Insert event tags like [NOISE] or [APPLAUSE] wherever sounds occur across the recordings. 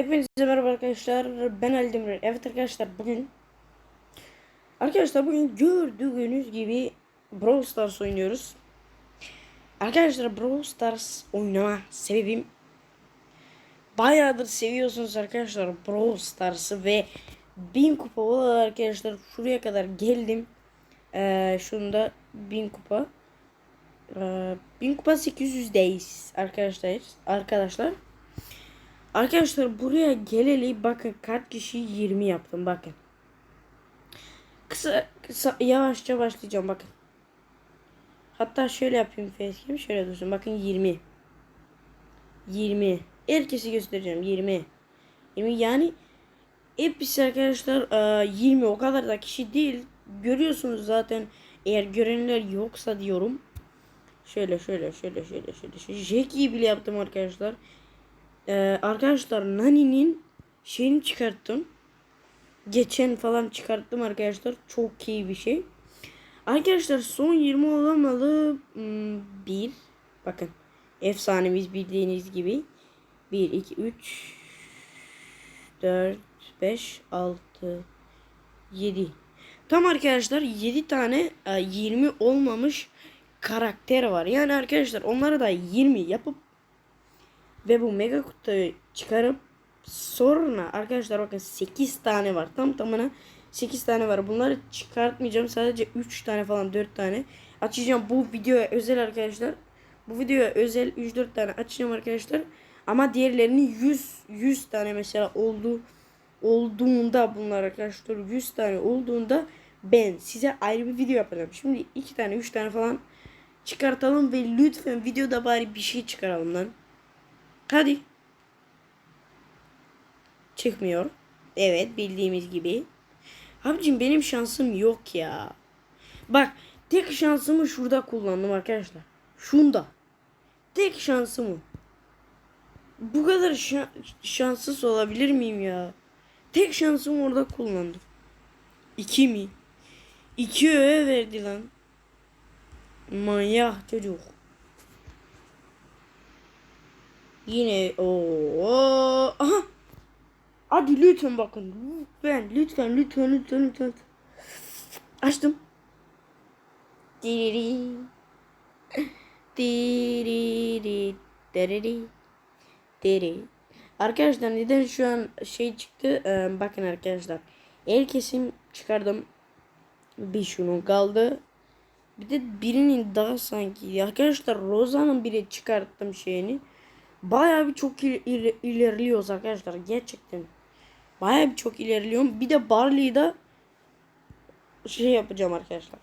Hepinize merhaba arkadaşlar. Ben Ali Demir. Evet arkadaşlar bugün Arkadaşlar bugün gördüğünüz gibi Brawl Stars oynuyoruz. Arkadaşlar Brawl Stars oynama sebebim bayağıdır seviyorsunuz arkadaşlar Brawl Stars'ı ve 1000 kupa olarak arkadaşlar şuraya kadar geldim. Ee, şunda 1000 kupa. Ee, 1000 kupa 800'deyiz arkadaşlar. Arkadaşlar. Arkadaşlar buraya geleli bakın kaç kişi 20 yaptım bakın. Kısa kısa yavaşça başlayacağım bakın. Hatta şöyle yapayım facecam şöyle dursun bakın 20. 20. Herkesi göstereceğim 20. 20 yani hepsi arkadaşlar e, 20 o kadar da kişi değil. Görüyorsunuz zaten eğer görenler yoksa diyorum. Şöyle şöyle şöyle şöyle şöyle. şöyle. Jackie'yi bile yaptım arkadaşlar. Ee, arkadaşlar Nani'nin şeyini çıkarttım. Geçen falan çıkarttım arkadaşlar. Çok iyi bir şey. Arkadaşlar son 20 olamalı. Hmm, bir. Bakın. Efsanemiz bildiğiniz gibi. 1, 2, 3, 4, 5, 6, 7. Tam arkadaşlar 7 tane e, 20 olmamış karakter var. Yani arkadaşlar onları da 20 yapıp ve bu mega kutuyu çıkarıp sonra arkadaşlar bakın 8 tane var. Tam tamına 8 tane var. Bunları çıkartmayacağım. Sadece 3 tane falan 4 tane. Açacağım bu videoya özel arkadaşlar. Bu videoya özel 3-4 tane açacağım arkadaşlar. Ama diğerlerini 100 100 tane mesela oldu olduğunda bunlar arkadaşlar 100 tane olduğunda ben size ayrı bir video yapacağım. Şimdi 2 tane 3 tane falan çıkartalım ve lütfen videoda bari bir şey çıkaralım lan. Hadi. Çıkmıyor. Evet bildiğimiz gibi. Abicim benim şansım yok ya. Bak tek şansımı şurada kullandım arkadaşlar. Şunda. Tek şansımı. Bu kadar şa- şanssız olabilir miyim ya? Tek şansımı orada kullandım. İki mi? İki öğe verdi lan. Manyak çocuk. Yine o aha. Hadi lütfen bakın. Lütfen lütfen lütfen lütfen lütfen. Açtım. Diriri. Diriri. Diriri. Diri. Arkadaşlar neden şu an şey çıktı? Ee, bakın arkadaşlar. El kesim çıkardım. Bir şunun kaldı. Bir de birinin daha sanki. Arkadaşlar Roza'nın biri çıkarttım şeyini. Bayağı bir çok il- il- ilerliyoruz arkadaşlar. Gerçekten. Bayağı bir çok ilerliyorum. Bir de Barley'da şey yapacağım arkadaşlar.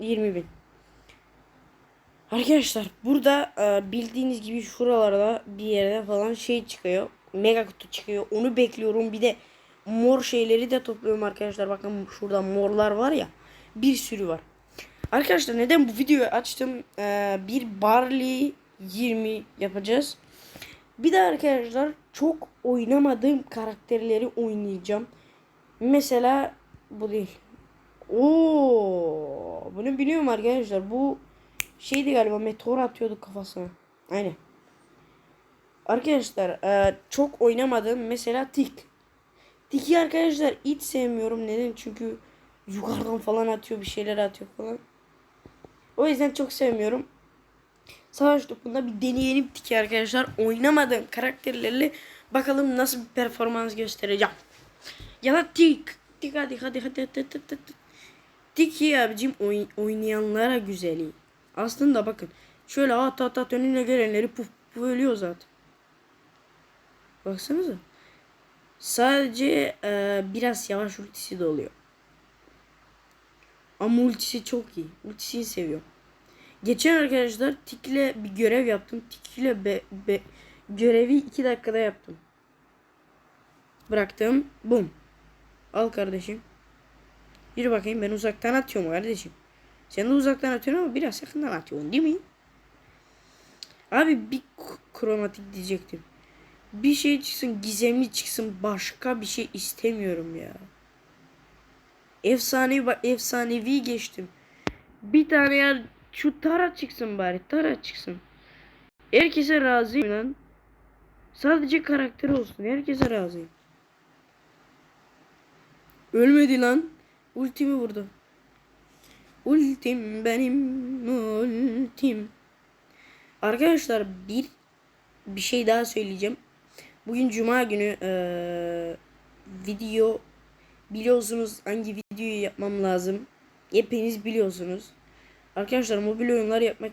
20 bin. Arkadaşlar burada e, bildiğiniz gibi şuralarda bir yerde falan şey çıkıyor. Mega kutu çıkıyor. Onu bekliyorum. Bir de mor şeyleri de topluyorum arkadaşlar. Bakın şurada morlar var ya. Bir sürü var. Arkadaşlar neden bu videoyu açtım? E, bir Barley 20 yapacağız. Bir de arkadaşlar çok oynamadığım karakterleri oynayacağım. Mesela bu değil. Oo, bunu biliyorum arkadaşlar. Bu şeydi galiba meteor atıyordu kafasına. Aynen. Arkadaşlar e, çok oynamadım. Mesela Tik. Tik'i arkadaşlar hiç sevmiyorum. Neden? Çünkü yukarıdan falan atıyor bir şeyler atıyor falan. O yüzden çok sevmiyorum. Savaş topunda bir deneyelim Tik'i arkadaşlar. Oynamadığım karakterlerle bakalım nasıl bir performans göstereceğim. Ya da Tik. Tik hadi hadi hadi hadi hadi hadi. Tiki abicim oy- oynayanlara güzeli. Aslında bakın şöyle at at at önüne gelenleri puf puf ölüyor zaten. Baksanıza. Sadece e, biraz yavaş ultisi de oluyor. Ama ultisi çok iyi. Ultisini seviyorum. Geçen arkadaşlar Tik'le bir görev yaptım. Tik'le be, be, görevi 2 dakikada yaptım. Bıraktım. Bum. Al kardeşim. Yürü bakayım ben uzaktan atıyorum kardeşim. Sen de uzaktan atıyorsun ama biraz yakından atıyorsun değil mi? Abi bir kromatik diyecektim. Bir şey çıksın gizemli çıksın başka bir şey istemiyorum ya. Efsanevi efsanevi geçtim. Bir tane ya şu Tara çıksın bari Tara çıksın. Herkese razıyım lan. Sadece karakter olsun. Herkese razıyım. Ölmedi lan. Ultimi vurdu. Ultim benim ultim. Arkadaşlar bir bir şey daha söyleyeceğim. Bugün cuma günü eee, video biliyorsunuz hangi videoyu yapmam lazım. Hepiniz biliyorsunuz. Arkadaşlar mobil oyunlar yapmak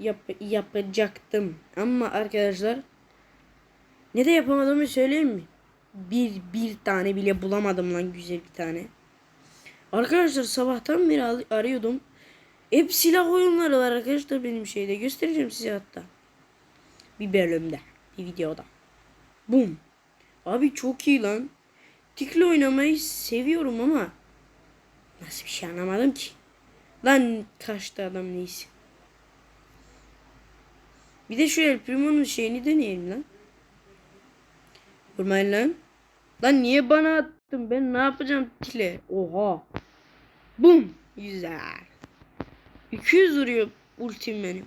yap, yapacaktım. Ama arkadaşlar ne de yapamadığımı söyleyeyim mi? Bir bir tane bile bulamadım lan güzel bir tane. Arkadaşlar sabahtan beri arıyordum. Hep silah oyunları var arkadaşlar benim şeyde. Göstereceğim size hatta. Bir bölümde. Bir videoda. Bum. Abi çok iyi lan. Tikle oynamayı seviyorum ama nasıl bir şey anlamadım ki. Lan kaçtı adam neyse. Bir de şu El Primo'nun şeyini deneyelim lan. Vurmayın lan. Lan niye bana attın? Ben ne yapacağım tikle? Oha. Bum. Güzel. 200 vuruyor ultim benim.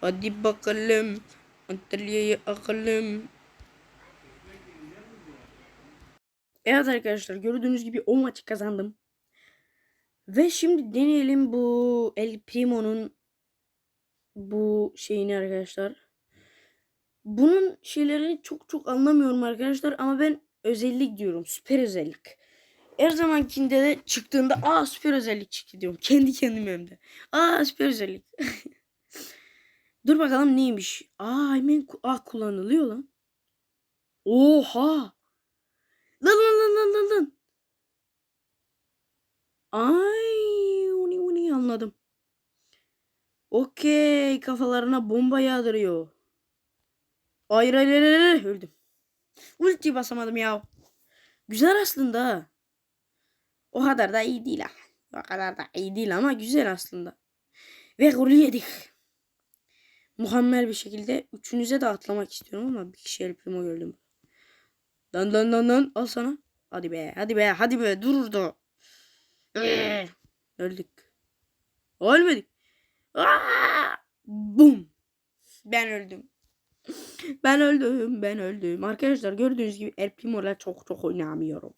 Hadi bakalım. Antalya'ya akalım. Evet arkadaşlar gördüğünüz gibi o maçı kazandım. Ve şimdi deneyelim bu El Primo'nun bu şeyini arkadaşlar. Bunun şeylerini çok çok anlamıyorum arkadaşlar ama ben özellik diyorum. Süper özellik. Her zamankinde de çıktığında aa süper özellik çıktı diyorum. [LAUGHS] Kendi kendime hem de. Aa süper özellik. [LAUGHS] Dur bakalım neymiş. Aa hemen aa, kullanılıyor lan. Oha. Lan lan lan lan lan lan. Ay uni uni anladım. Okey kafalarına bomba yağdırıyor. Hayır hayır hayır, hayır. öldüm. Ulti basamadım ya. Güzel aslında. O kadar da iyi değil. O kadar da iyi değil ama güzel aslında. Ve golü yedik. Muhammed bir şekilde üçünüze de atlamak istiyorum ama bir kişi El Primo gördüm. Lan lan lan lan al sana. Hadi be hadi be hadi be dururdu. Ee, Öldük. Ölmedik. Aa! Bum. Ben öldüm. Ben öldüm. Ben öldüm. Arkadaşlar gördüğünüz gibi El Primo'la çok çok oynamıyorum.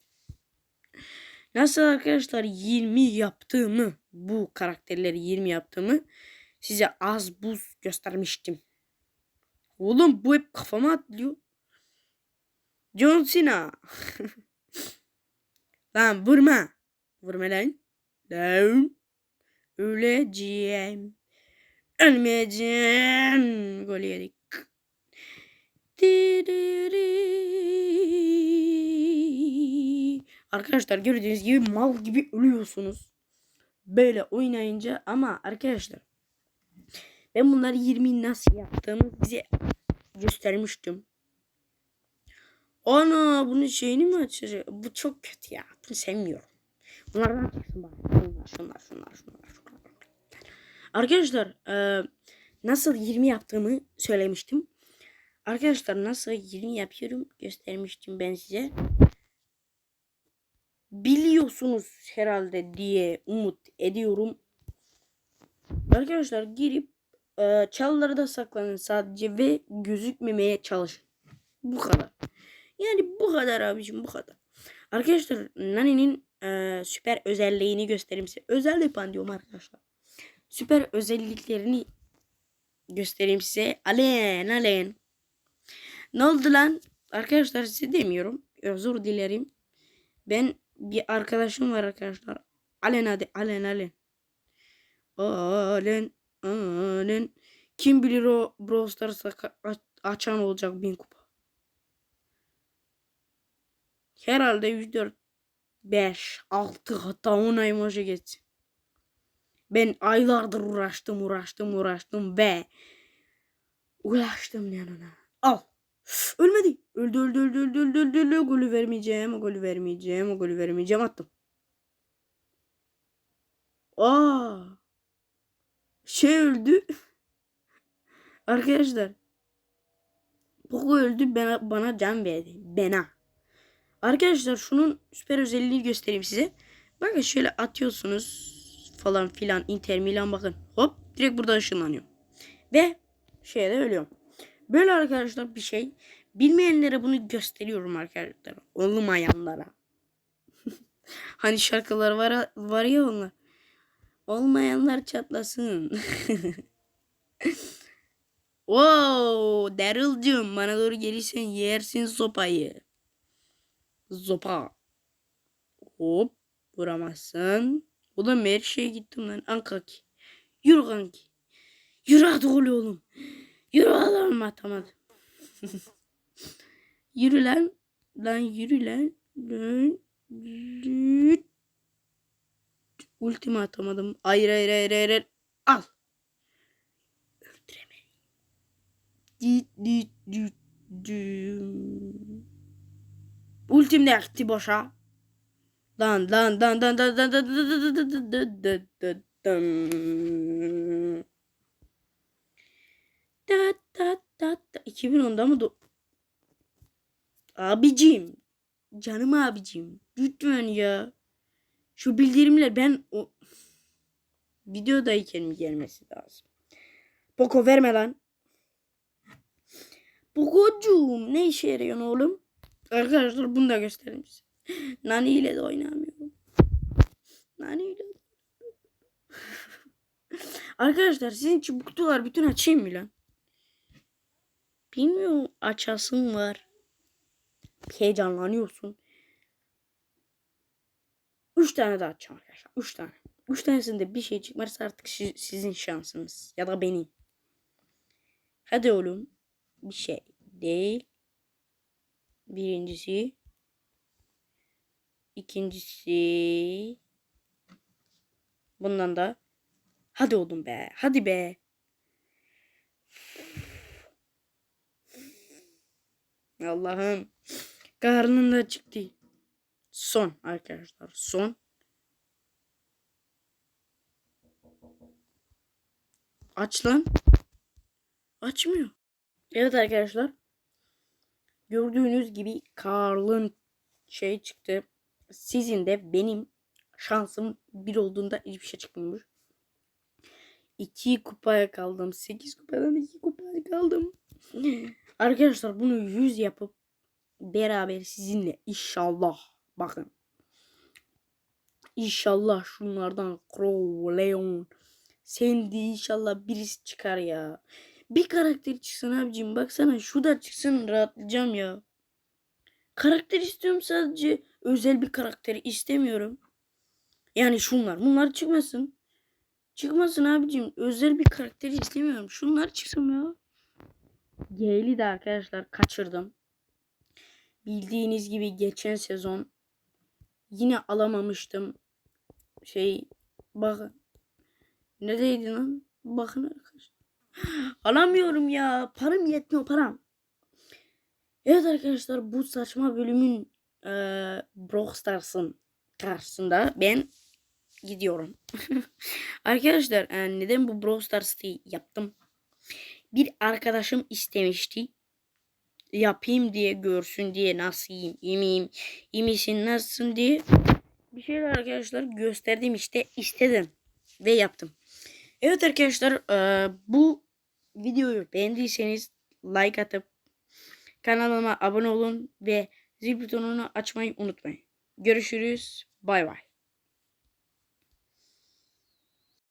Nasıl arkadaşlar 20 yaptığımı bu karakterleri 20 yaptığımı size az buz göstermiştim. Oğlum bu hep kafama atlıyor. John Cena. [LAUGHS] lan vurma. Vurma lan. Lan. Öleceğim. Ölmeyeceğim. Gol yedik. Arkadaşlar gördüğünüz gibi mal gibi ölüyorsunuz. Böyle oynayınca ama arkadaşlar ben bunları 20 nasıl yaptığımı size göstermiştim. Ana bunun şeyini mi açacak? Bu çok kötü ya. Bunu sevmiyorum. Bunlardan çıksın bari. Şunlar, şunlar, şunlar, şunlar. Arkadaşlar e, nasıl 20 yaptığımı söylemiştim. Arkadaşlar nasıl 20 yapıyorum göstermiştim ben size. Biliyorsunuz herhalde diye umut ediyorum. Arkadaşlar girip e, çalılarda saklanın sadece ve gözükmemeye çalışın. Bu kadar. Yani bu kadar abicim bu kadar. Arkadaşlar Nani'nin e, süper özelliğini göstereyim size. Özel yapan diyorum arkadaşlar. Süper özelliklerini göstereyim size. Alen alen. Ne oldu lan? Arkadaşlar size demiyorum. Özür dilerim. Ben bir arkadaşım var arkadaşlar. Alen hadi alen alen. Alen alen. Kim bilir o Brawl Stars'a açan olacak bin kupa. Herhalde 104 5 6 hatta 10 emoji geçsin. Ben aylardır uğraştım uğraştım uğraştım ve ulaştım yanına. Al. Ölmedi. Öldü öldü öldü öldü öldü öldü öldü. Golü vermeyeceğim. O golü vermeyeceğim. O golü vermeyeceğim. Attım. Aa. Şey öldü. [LAUGHS] Arkadaşlar. Poco öldü bana, bana can verdi. Bana. Arkadaşlar şunun süper özelliğini göstereyim size. Bakın şöyle atıyorsunuz falan filan Inter Milan bakın. Hop direkt burada ışınlanıyor. Ve şeyde ölüyorum. Böyle arkadaşlar bir şey. Bilmeyenlere bunu gösteriyorum arkadaşlar. Olmayanlara. [LAUGHS] hani şarkılar var, var ya onlar. Olmayanlar çatlasın. [LAUGHS] wow, Daryl'cığım bana doğru gelirsen yersin sopayı. Zopa. Hop. Vuramazsın. Ulan her şeye gittim lan. Ankaki. Yürü kanki. Yürü hadi oğlum. Yürü Allah'ım [LAUGHS] atamadım. yürü lan. Lan yürü lan. Lan. Ultimi atamadım. Hayır hayır hayır hayır. hayır. Al. Öldüremedim. Dit dit dit dit. Ultim de yaktı boşa. Lan lan lan lan lan lan lan lan lan lan lan lan lan. Da da da da. 2010'da mı? do- Abicim. Canım abicim. Lütfen ya. Şu bildirimler ben o videodayken mi gelmesi lazım? Poco verme lan. Pococuğum ne işe yarıyorsun oğlum? Arkadaşlar bunu da göstereyim size. [LAUGHS] Nani ile de oynamıyorum. Nani ile [LAUGHS] Arkadaşlar sizin için bu bütün açayım mı lan? Bilmiyorum açasın var. Heyecanlanıyorsun. Üç tane daha açacağım arkadaşlar. Üç tane. Üç tanesinde bir şey çıkmazsa artık şi- sizin şansınız. Ya da benim. Hadi oğlum. Bir şey değil. Birincisi. İkincisi. Bundan da. Hadi oğlum be. Hadi be. Allah'ım. Karnım da çıktı. Son arkadaşlar. Son. Aç lan. Açmıyor. Evet arkadaşlar. Gördüğünüz gibi Karl'ın şey çıktı. Sizin de benim şansım bir olduğunda hiçbir şey çıkmıyormuş. 2 kupaya kaldım. 8 kupadan 2 kupaya kaldım. Arkadaşlar bunu 100 yapıp beraber sizinle inşallah bakın. İnşallah şunlardan Crow, Leon, Sandy inşallah birisi çıkar ya. Bir karakter çıksın abicim. Baksana şu da çıksın rahatlayacağım ya. Karakter istiyorum sadece. Özel bir karakteri istemiyorum. Yani şunlar. Bunlar çıkmasın. Çıkmasın abicim. Özel bir karakteri istemiyorum. Şunlar çıksın ya. Gale'i de arkadaşlar kaçırdım. Bildiğiniz gibi geçen sezon yine alamamıştım. Şey bakın. Neredeydi lan? Bakın arkadaşlar. Alamıyorum ya. Param yetmiyor param. Evet arkadaşlar bu saçma bölümün e, Brawl Stars'ın karşısında ben gidiyorum. [LAUGHS] arkadaşlar e, neden bu Brawl Stars'ı yaptım? Bir arkadaşım istemişti. Yapayım diye görsün diye nasıl yiyeyim, iyi misin, nasılsın diye bir şeyler arkadaşlar gösterdim işte istedim ve yaptım. Evet arkadaşlar e, bu videoyu beğendiyseniz like atıp kanalıma abone olun ve zil butonunu açmayı unutmayın. Görüşürüz. Bay bay.